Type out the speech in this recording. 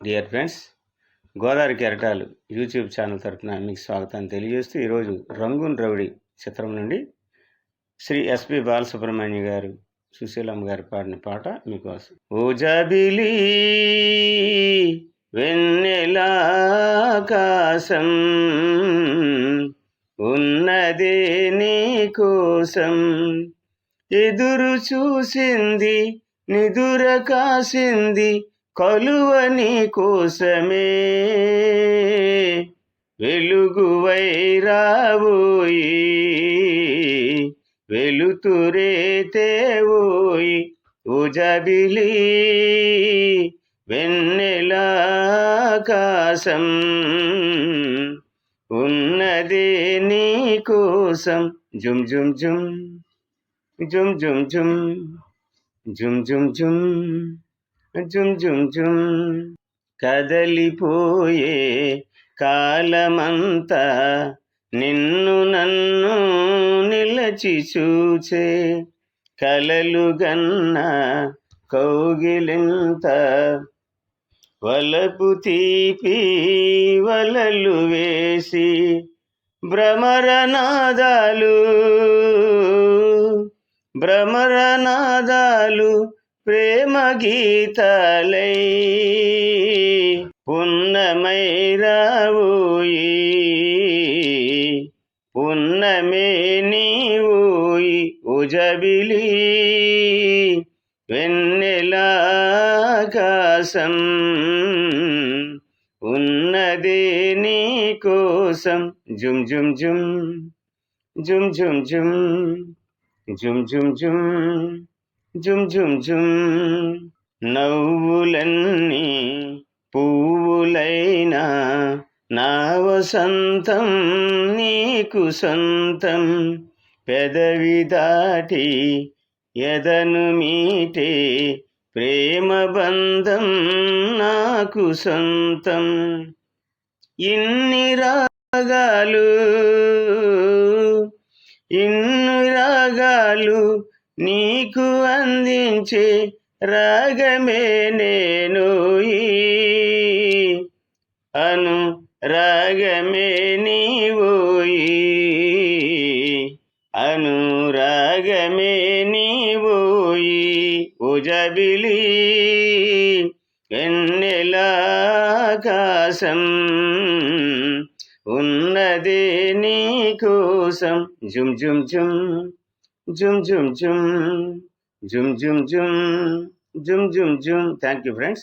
Dear friends Godavari కెరటాలు YouTube channel తరఫున మీకు స్వాగతాన్ని తెలియజేస్తూ ఈరోజు రంగున్ రౌడీ చిత్రం నుండి శ్రీ ఎస్పి బాలసుబ్రహ్మణ్య గారు సుశీలమ్మ గారు పాడిన పాట మీకోసం. ఓ వెన్నెలాకాశం ఉన్నదే నీ కోసం. ఎదురు చూసింది నిదుర కాసింది కలువని కోసమే. వెలుగువై రాబోయి వెలుతురే తేవోయి ఉజబిలి వెన్నెలాకాశం ఉన్నదే నీ కోసం. జుమ్ జుమ్ జుమ్ జుమ్ జుమ్ జుమ్ జుమ్ జుమ్ జుమ్ జుమ్ జుమ్ జుమ్ కదలిపోయే కాలమంతా నిన్ను నన్ను నిలచి చూచే కలలుగన్న కౌగిలింత వలపు తీపి వలలు వేసి భ్రమరనాదాలు భ్రమరనాదాలు ప్రేమ గీతాలై పున్నమై రావోయి పున్నమే నీవోయి ఉజబిలి. వెన్నెలాకాశం ఉన్నదే నీ కోసం. జుమ్ జుమ్ జుమ్ జుమ్ జుమ్ జుమ్ జుమ్ జుమ్ జుమ్ జుమ్ జుమ్ జుమ్. నవ్వులన్నీ పువ్వులైనా నా వసంతం నీకు సొంతం. పెదవి దాటి ఎదను మీటే ప్రేమ బంధం నాకు సొంతం. ఇన్ని రాగాలు ఇన్ని రాగాలు నీకు అందించే రాగమే నేను అను రాగమే నీవు అను రాగమే నీవు ఓ జబిలి ఎన్నెలాకాశం ఉన్నదే నీ కోసం. జుమ్ జుమ్ జుమ్. Zoom, zoom, zoom. Zoom, zoom, zoom. Zoom, zoom, zoom. Thank you, friends.